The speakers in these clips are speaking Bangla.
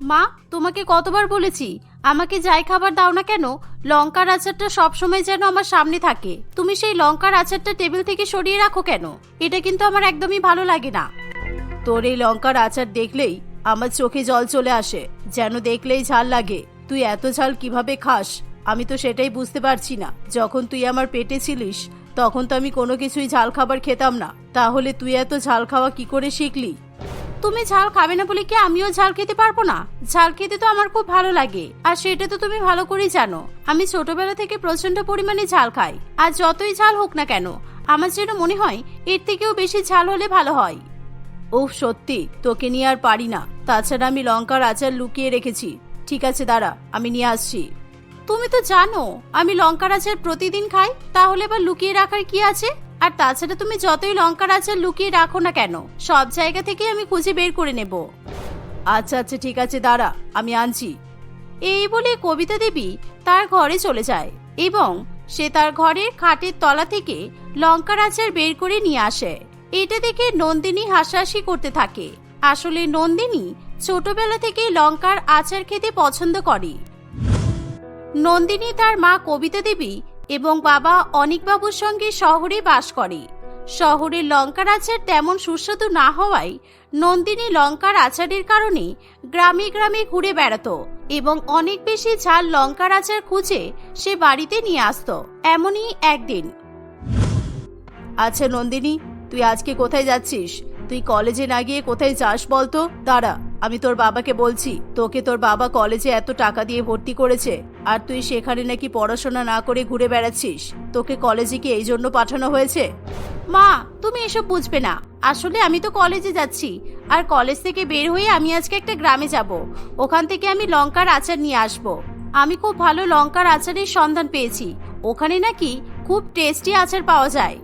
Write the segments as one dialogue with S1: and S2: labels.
S1: মা, তোমাকে কতবার বলেছি, আমাকে যাই খাবার দাও না কেন? লঙ্কার আচারটা সবসময় যেন আমার সামনে থাকে। তুমি সেই লঙ্কার আচারটা টেবিল থেকে সরিয়ে রাখো কেন? এটা কিন্তু আমার একদমই ভালো লাগে না। তোর এই লঙ্কার আচার দেখলেই আমার চোখে জল চলে আসে, যেন দেখলেই ঝাল লাগে। তুই এত ঝাল কীভাবে খাস? আমি তো সেটাই বুঝতে পারছি না। যখন তুই আমার পেটে ছিলিস, তখন তো আমি কোনো কিছুই ঝাল খাবার খেতাম না। তাহলে তুই এত ঝাল খাওয়া কি করে শিখলি? তুমি ঝাল খাবে না বলে কি আমিও ঝাল খেতে পারব না? ঝাল খেতে তো আমার খুব ভালো লাগে। আর সেটা তো তুমি ভালো করেই জানো। আমি ছোটবেলা থেকে প্রচণ্ড পরিমাণে ঝাল খাই। আর যতই ঝাল হোক না কেন, আমার যেন মনে হয় এর থেকেও বেশি ঝাল হলে ভালো হয়। ওহ, সত্যি? তোকে নিয়ে আর পারি না। তাছাড়া আমি লঙ্কার আচার লুকিয়ে রেখেছি। ঠিক আছে, দাঁড়া, আমি নিয়ে আসছি। তুমি তো জানো, আমি লঙ্কার আচার প্রতিদিন খাই। তাহলে এবার লুকিয়ে রাখার কি আছে? আর তাছাড়া তুমি যতই লঙ্কার আচার লুকিয়ে রাখো না কেন, সব জায়গা থেকে আমি খুঁজে বের করে নেব। আচ্ছা আচ্ছা ঠিক আছে, দাঁড়া, আমি আনছি। এই বলে কবিতা দেবী তার ঘরে চলে যায় এবং সে তার ঘরের খাটের তলা থেকে লঙ্কার আচার বের করে নিয়ে আসে। এটা দেখে নন্দিনী হাসাহাসি করতে থাকে। আসলে নন্দিনী ছোটবেলা থেকে লঙ্কার আচার খেতে পছন্দ করে। নন্দিনী তার মা কবিতা দেবী এবং বাবা অনিকবাবুর সঙ্গে শহরে বাস করে। শহরের লঙ্কার আচার তেমন সুস্বাদু না হওয়ায় নন্দিনী লঙ্কার আচারের কারণে গ্রামে গ্রামে ঘুরে বেড়াতো এবং অনেক বেশি ঝাল লঙ্কার আচার খুঁজে সে বাড়িতে নিয়ে আসতো। এমনই একদিন আচ্ছা নন্দিনী, তুই আজকে কোথায় যাচ্ছিস? তুই কলেজে না গিয়ে কোথায় যাস বলতো? দাঁড়া, আমি তোর বাবাকে বলছি, তোকে তোর বাবা কলেজে এত টাকা দিয়ে ভর্তি করেছে, আর তুই সেখানে নাকি পড়াশোনা না করে ঘুরে বেড়াচ্ছিস, তোকে কলেজে কি এই জন্য পাঠানো হয়েছে? মা, তুমি এসব বুঝবে না, আসলে আমি তো কলেজে যাচ্ছি, আর কলেজ থেকে বের হয়ে আমি আজকে একটা গ্রামে যাব, ওখান থেকে আমি লঙ্কার আচার নিয়ে আসব। আমি খুব ভালো লঙ্কার আচারের সন্ধান পেয়েছি, ওখানে নাকি খুব টেস্টি আচার পাওয়া যায়।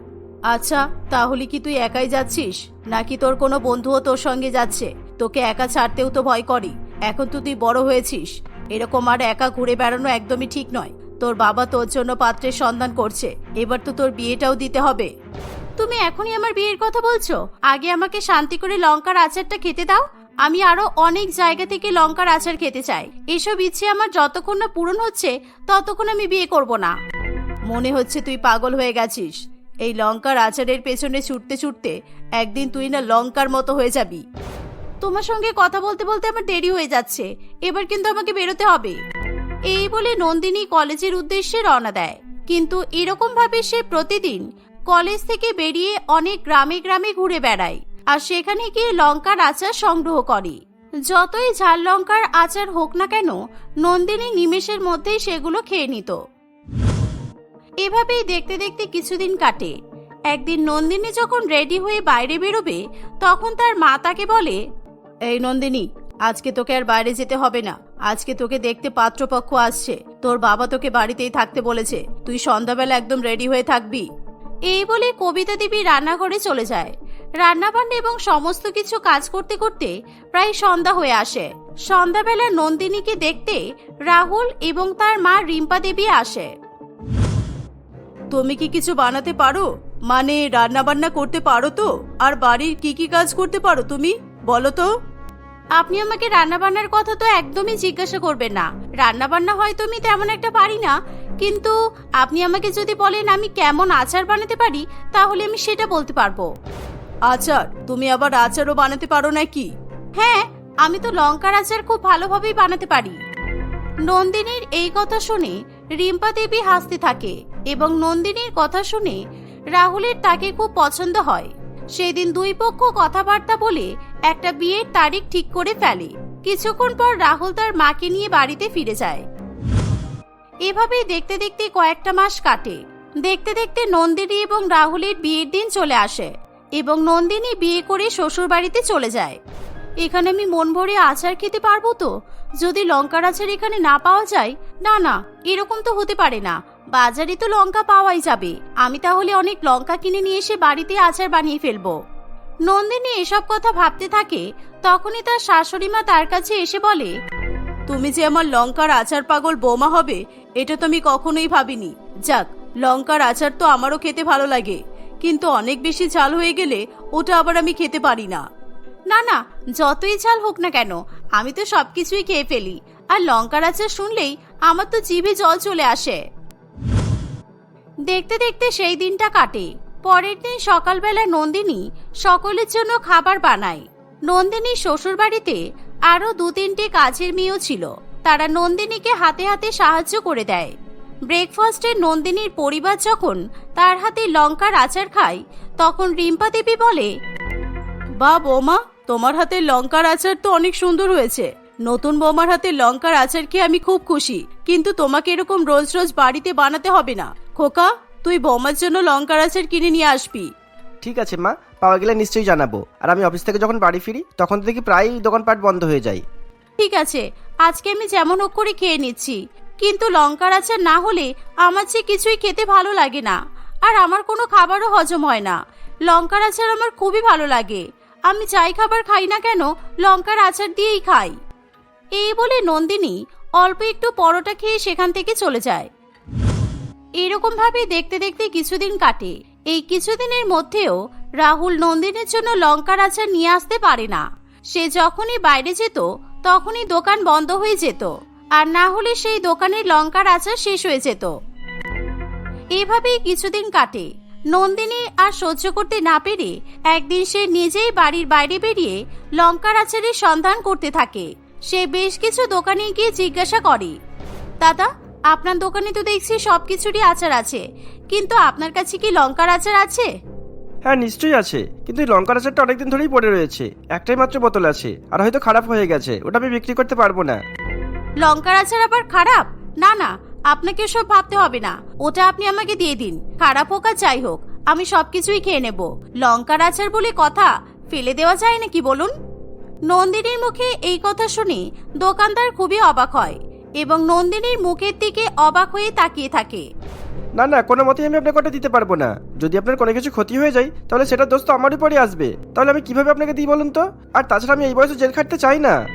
S1: আচ্ছা তাহলে কি তুই একাই যাচ্ছিস? নাকি তোর কোনো বন্ধুও তোর সঙ্গে যাচ্ছে? তোকে একা ছাড়তেও তো ভয় করি। এখন তো তুই বড় হয়েছিস। এরকম আর একা ঘুরে বেড়ানো একদমই ঠিক নয়। তোর বাবা তোর জন্য পাত্রের সন্ধান করছে। এবার তো তোর বিয়েটাও দিতে হবে। তুমি এখনই আমার বিয়ের কথা বলছো? আগে আমাকে শান্তি করে লঙ্কার আচারটা খেতে দাও। আমি আরও অনেক জায়গা থেকে লঙ্কার আচার খেতে চাই। এসব ইচ্ছে আমার যতক্ষণ না পূরণ হচ্ছে ততক্ষণ আমি বিয়ে করব না। মনে হচ্ছে তুই পাগল হয়ে গেছিস। এই লঙ্কার আচারের পেছনে ছুটতে ছুটতে একদিন তুই না লঙ্কার মতো হয়ে যাবি। তোমার সঙ্গে কথা বলতে বলতে আমার দেরি হয়ে যাচ্ছে। এবার কিন্তু আমাকে বেরোতে হবে। এই বলে নন্দিনী কলেজের উদ্দেশ্যে রওনা দেয়। কিন্তু এরকম ভাবে সে প্রতিদিন কলেজ থেকে বেরিয়ে অনেক গ্রামে গ্রামে ঘুরে বেড়ায় আর সেখানে গিয়ে লঙ্কার আচার সংগ্রহ করে। যতই ঝাল লঙ্কার আচার হোক না কেন, নন্দিনী নিমেষের মধ্যেই সেগুলো খেয়ে নিত। এভাবেই দেখতে দেখতে কিছুদিন কাটে। একদিন নন্দিনী যখন রেডি হয়ে বাইরে বেরোবে, তখন তার মা তাকে বলে, এই নন্দিনী, আজকে তোকে আর বাইরে যেতে হবে না। আজকে তোকে দেখতে পাত্রপক্ষ আসছে। তোর বাবা তোকে বাড়িতেই থাকতে বলেছে। তুই সন্ধ্যাবেলা একদম রেডি হয়ে থাকবি। এই বলে কবিতা দেবী রান্নাঘরে চলে যায়। রান্নাবান্না এবং সমস্ত কিছু কাজ করতে করতে প্রায় সন্ধ্যা হয়ে আসে। সন্ধ্যাবেলা নন্দিনীকে দেখতে রাহুল এবং তার মা রিম্পা দেবী আসে। তুমি কি কিছু বানাতে পারো? মানে রান্না বান্না করতে পারো তো? আর বাড়ির কি কি কাজ করতে পারো তুমি? বলো তো। আপনি আমাকে রান্না বান্নার কথা তো একদমই জিজ্ঞাসা করবেন না। রান্না বান্না হয়তো আমি তেমন একটা পারি না। কিন্তু আপনি আমাকে যদি বলেন আমি কেমন আচার বানাতে পারি তাহলে আমি সেটা বলতে পারব। আচার? তুমি আবার আচারও বানাতে পারো নাকি? হ্যাঁ আমি তো লঙ্কার আচার খুব ভালোভাবেই বানাতে পারি। নন্দিনীর এই কথা শুনে রিম্পা দেবী হাসতে থাকে। এবং নন্দিনীর কথা শুনে রাহুলের তাকে খুব পছন্দ হয়। সেদিন দুই পক্ষ কথাবার্তা বলে একটা বিয়ের তারিখ ঠিক করে ফেলে। কিছুক্ষণ পর রাহুল তার মাকে নিয়ে বাড়িতে ফিরে যায়। এভাবেই দেখতে দেখতে কয়েকটা মাস কাটে। দেখতে দেখতে নন্দিনী এবং রাহুলের বিয়ের দিন চলে আসে এবং নন্দিনী বিয়ে করে শ্বশুর বাড়িতে চলে যায়। এখানে আমি মন ভরে আচার খেতে পারব তো? যদি লঙ্কার আচার এখানে না পাওয়া যায়? না না, এরকম তো হতে পারে না। বাজারে তো লঙ্কা পাওয়াই যাবে। আমি তাহলে অনেক লঙ্কা কিনে নিয়ে এসে বাড়িতে আচার বানিয়ে ফেলব। নন্দিনী এসব কথা ভাবতে থাকে, তখনই তার শাশুড়ি মা তার কাছে এসে বলে, তুমি যে আমার লঙ্কার আচার পাগল বোমা হবে, এটা তো আমি কখনোই ভাবিনি। যাক, লঙ্কার আচার তো আমারও খেতে ভালো লাগে, কিন্তু অনেক বেশি ঝাল হয়ে গেলে ওটা আবার আমি খেতে পারি না। না না, যতই ঝাল হোক না কেন, আমি তো সবকিছুই খেয়ে ফেলি। আর লঙ্কার আচার শুনলেই আমার তো জিভে জল চলে আসে। দেখতে দেখতে সেই দিনটা কাটে। পরের দিন সকালবেলা নন্দিনী সকলের জন্য খাবার বানায়। নন্দিনীর শ্বশুরবাড়িতে আরও দু তিনটে কাজের মেয়েও ছিল। তারা নন্দিনীকে হাতে হাতে সাহায্য করে দেয়। ব্রেকফাস্টে নন্দিনীর পরিবার যখন তার হাতে লঙ্কার আচার খায়, তখন রিম্পা দেবী বলে, বা বৌমা, তোমার হাতে লঙ্কার আচার তো অনেক সুন্দর হয়েছে। নতুন বৌমার হাতে লঙ্কার আচার খেয়ে আমি খুব খুশি। কিন্তু তোমাকে এরকম রোজ রোজ বাড়িতে বানাতে হবে না। খোকা তুই বৌমার জন্য লঙ্কার আচার কিনে নিয়ে আসবি।
S2: ঠিক আছে মা। পাওয়া গেলে নিশ্চয়ই জানাব। আর আমি অফিস থেকে যখন বাড়ি ফিরি তখন তো দেখি প্রায়ই দোকানপাট বন্ধ হয়ে যায়।
S1: ঠিক আছে আজকে আমি যেমন হোক করে খেয়ে নিচ্ছি। কিন্তু লঙ্কার আচার না হলে আমার যে কিছুই খেতে ভালো লাগে না। আর আমার কোনো খাবারও হজম হয় না। লঙ্কার আচার আমার খুবই ভালো লাগে। আমি যাই খাবার খাই না কেন লঙ্কার আচার দিয়েই খাই। এই বলে নন্দিনী অল্প একটু পরোটা খেয়ে সেখান থেকে চলে যায়। এরকম ভাবে দেখতে দেখতে কিছুদিন কাটে। এই কিছুদিনের মধ্যেও রাহুল নন্দিনীর জন্য লঙ্কার আচার নিয়ে আসতে পারে না। সে যখনই বাইরে যেত, তখনই দোকান বন্ধ হয়ে যেত। আর না হলে সেই দোকানের লঙ্কার আচার শেষ হয়ে যেত। এভাবেই কিছুদিন কাটে। নন্দিনী আর সহ্য করতে না পেরে একদিন সে নিজেই বাড়ির বাইরে বেরিয়ে লঙ্কার আচারের সন্ধান করতে থাকে। সে বেশ কিছু দোকানে গিয়ে জিজ্ঞাসা করে, দাদা আপনার দোকানে তো দেখছি সব কিছুরই আচার আছে। কিন্তু আপনার কাছে কি লঙ্কার আচার আছে?
S2: হ্যাঁ নিশ্চয়ই আছে। কিন্তু এই লঙ্কার আচারটা অনেকদিন ধরেই পড়ে রয়েছে। একটাই মাত্র বোতল আছে। আর হয়তো খারাপ হয়ে গেছে। ওটা আমি বিক্রি করতে পারব না।
S1: লঙ্কার আচার আবার খারাপ? না না আপনাকে সব ভাবতে হবে না। ওটা আপনি আমাকে দিয়ে দিন। খারাপ হোক আর যাই হোক আমি সবকিছুই খেয়ে নেব। লঙ্কার আচার বলে কথা ফেলে দেওয়া যায় নাকি বলুন? নন্দিনীর মুখে এই কথা শুনে দোকানদার খুবই অবাক হয়। এবং নন্দিনীর মুখের দিকে অবাক হয়ে তাকিয়ে থাকে।
S2: না না কোনো মতেই আমি আপনাকে ওটা দিতে পারব না। যদি আপনার কোনো কিছু ক্ষতি হয়ে যায় তাহলে সেটা দোষ তো আমার উপরই আসবে। তাহলে আমি কীভাবে আপনাকে দিই বলুন তো? আর তাছাড়া আমি এই বয়সে জেল খাটতে চাই না।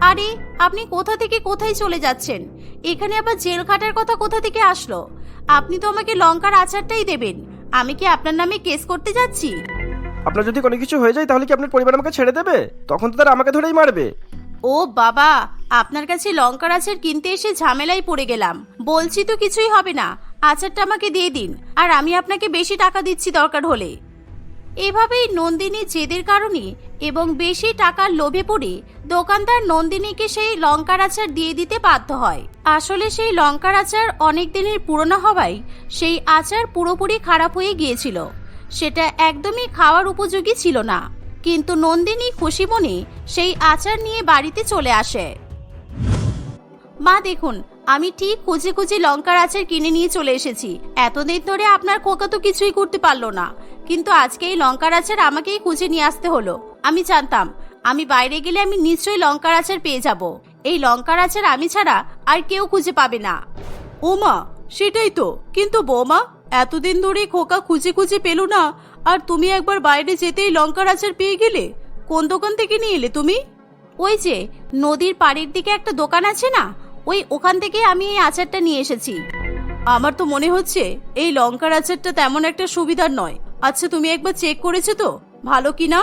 S1: আরে আপনি কোথা থেকে কোথায় চলে যাচ্ছেন? এখানে আবার জেল খাটার কথা কোথা থেকে আসলো? আপনি তো আমাকে লঙ্কার আচারটাই দেবেন। আমি কি আপনার নামে কেস করতে যাচ্ছি?
S2: আপনার যদি কোনো কিছু হয়ে যায় তাহলে কি আপনার পরিবার আমাকে ছেড়ে দেবে? তখন তো তারা আমাকে ধরেই মারবে।
S1: ও বাবা আপনার কাছে লঙ্কার আচার কিনতে এসে ঝামেলায় পড়ে গেলাম। বলছি তো কিছুই হবে না। আচারটা আমাকে দিয়ে দিন। আর আমি আপনাকে বেশি টাকা দিচ্ছি দরকার হলে। এভাবেই নন্দিনী জেদের কারণে এবং বেশি টাকার লোভে পড়ে দোকানদার নন্দিনীকে সেই লঙ্কার আচার দিয়ে দিতে বাধ্য হয়। আসলে সেই লঙ্কার আচার অনেক দিনের পুরনো হওয়ায় সেই আচার পুরোপুরি খারাপ হয়ে গিয়েছিল। সেটা একদমই খাওয়ার উপযোগী ছিল না। কিন্তু নন্দিনী খুশি মনে সেই আচার নিয়ে বাড়িতে চলে আসে। মা, দেখুন, আমি ঠিক খুঁজে কুচি লঙ্কার আচার কিনে নিয়ে চলে এসেছি। এতদিন ধরে আপনার খোকা তো কিছুই করতে পারল না। কিন্তু আজকে এই লঙ্কার আচার আমাকেই খুঁজে নিয়ে আসতে হলো। আমি জানতাম, আমি বাইরে গেলে আমি নিশ্চয়ই লঙ্কার আচার পেয়ে যাব। এই লঙ্কার আচার আমি ছাড়া আর কেউ খুঁজে পাবে না। ওমা সেটাই তো। কিন্তু বৌমা, এতদিন ধরে খোকা খুঁজে খুঁজে পেল না। আর তুমি একবার বাইরে যেতেই লঙ্কার আচার পেয়ে গেলে? কোন দোকান থেকে নিয়ে এলে তুমি? ওই যে, নদীর পাড়ের দিকে একটা দোকান আছে না? ওই, ওখান থেকে আমি এই আচারটা নিয়ে এসেছি। আমার তো মনে হচ্ছে, এই লঙ্কার আচারটা তেমন একটা সুবিধার নয়। আচ্ছা তুমি একবার চেক করেছ তো? ভালো কি না?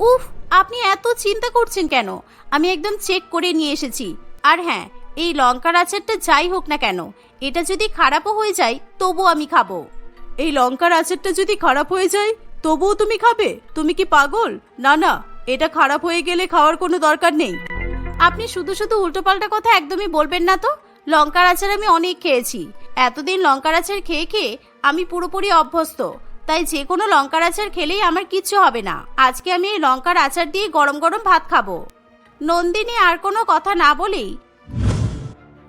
S1: উফ, আপনি এত চিন্তা করছেন কেন? আমি একদম চেক করে নিয়ে এসেছি। আর হ্যাঁ এই লঙ্কার আচারটা যাই হোক না কেন, এটা যদি খারাপও হয়ে যায় তবু আমি খাব। এই লঙ্কার আচারটা যদি খারাপ হয়ে যায়, তবুও তুমি খাবে? তুমি কি পাগল? না না, এটা খারাপ হয়ে গেলে খাওয়ার কোনো দরকার নেই। আপনি শুধু শুধু উল্টোপাল্টা কথা একদমই বলবেন না তো। লঙ্কার আচার আমি অনেক খেয়েছি। এতদিন লঙ্কার আচার খেয়ে খেয়ে আমি পুরোপুরি অভ্যস্ত। তাই যে কোনো লঙ্কার আচার খেলেই আমার কিচ্ছু হবে না। আজকে আমি এই লঙ্কার আচার দিয়ে গরম গরম ভাত খাব। নন্দিনী আর কোনো কথা না বলেই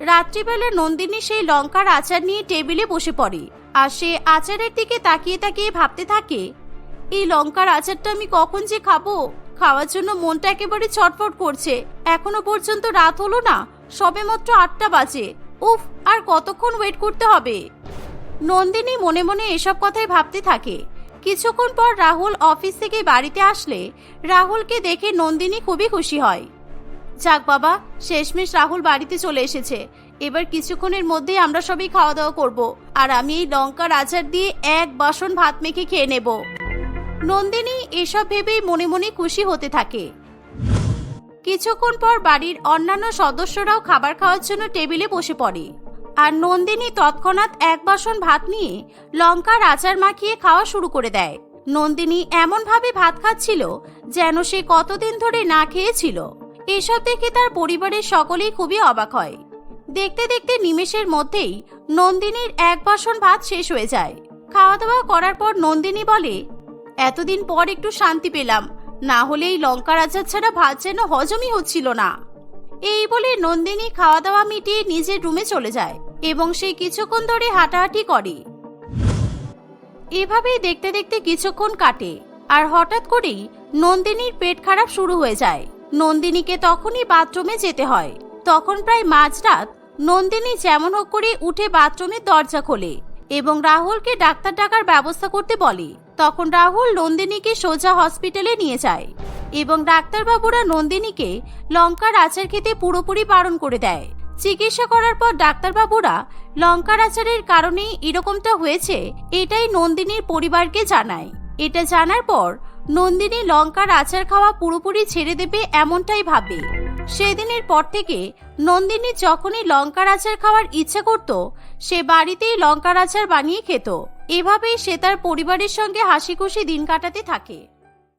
S1: রাত্রিবেলা নন্দিনী সেই লঙ্কার আচার নিয়ে টেবিলে বসে পড়ে। আর সে আচারের দিকে তাকিয়ে তাকিয়ে ভাবতে থাকে, এই লঙ্কার আচারটা আমি কখন যে খাব? খাওয়ার জন্য মনটা একেবারে ছটফট করছে। এখনও পর্যন্ত রাত হলো না, সবে মাত্র আটটা বাজে। উফ, আর কতক্ষণ ওয়েট করতে হবে? নন্দিনী মনে মনে এসব কথাই ভাবতে থাকে। কিছুক্ষণ পর রাহুল অফিস থেকে বাড়িতে আসলে রাহুলকে দেখে নন্দিনী খুবই খুশি হয়। যাক বাবা, শেষমেশ রাহুল বাড়িতে চলে এসেছে। এবার কিছুক্ষণের মধ্যেই আমরা সবাই খাওয়া দাওয়া করব। আর আমি এই লঙ্কার আচার দিয়ে এক বাসন ভাত মেখে খেয়ে নেব। নন্দিনী এসব ভেবেই মনে মনে খুশি হতে থাকে। কিছুক্ষণ পর বাড়ির অন্যান্য সদস্যরাও খাবার খাওয়ার জন্য টেবিলে বসে পড়ে। আর নন্দিনী তৎক্ষণাৎ এক বাসন ভাত নিয়ে লঙ্কার আচার মাখিয়ে খাওয়া শুরু করে দেয়। নন্দিনী এমনভাবে ভাত খাচ্ছিল যেন সে কতদিন ধরে না খেয়েছিল। এসব দেখে তার পরিবারের সকলেই খুবই অবাক হয়। দেখতে দেখতে নিমেষের মধ্যেই নন্দিনীর এক বাসন ভাত শেষ হয়ে যায়। খাওয়া দাওয়া করার পর নন্দিনী বলে এতদিন পর একটু শান্তি পেলাম। না হলে এই লঙ্কার আচার ছাড়া ভাত যেন হজমই হচ্ছিল না। এই বলে নন্দিনী খাওয়া দাওয়া মিটিয়ে নিজের রুমে চলে যায় এবং সে কিছুক্ষণ ধরে হাঁটাহাঁটি করে। এভাবেই দেখতে দেখতে কিছুক্ষণ কাটে আর হঠাৎ করেই নন্দিনীর পেট খারাপ শুরু হয়ে যায়। নন্দিনীকে তখনই বাথরুমে যেতে হয়। তখন প্রায় মাঝরাত নন্দিনী যেমন হোক করে উঠে বাথরুমের দরজা খোলে এবং রাহুলকে ডাক্তার ডাকার ব্যবস্থা করতে বলে। তখন রাহুল নন্দিনীকে সোজা হসপিটালে নিয়ে যায় এবং ডাক্তারবাবুরা নন্দিনীকে লঙ্কার আচার খেতে পুরোপুরি বারণ করে দেয়। চিকিৎসা করার পর ডাক্তারবাবুরা লঙ্কার আচারের কারণেই এরকমটা হয়েছে, এটাই নন্দিনীর পরিবারকে জানায়। এটা জানার পর নন্দিনী লঙ্কার আচার খাওয়া পুরোপুরি ছেড়ে দেবে এমনটাই ভাবে। সেদিনের পর থেকে নন্দিনী যখনই লঙ্কার আচার খাওয়ার ইচ্ছে করত, সে বাড়িতেই লঙ্কার আচার বানিয়ে খেত। এভাবেই সে তার পরিবারের সঙ্গে হাসি খুশি দিন কাটাতে থাকে।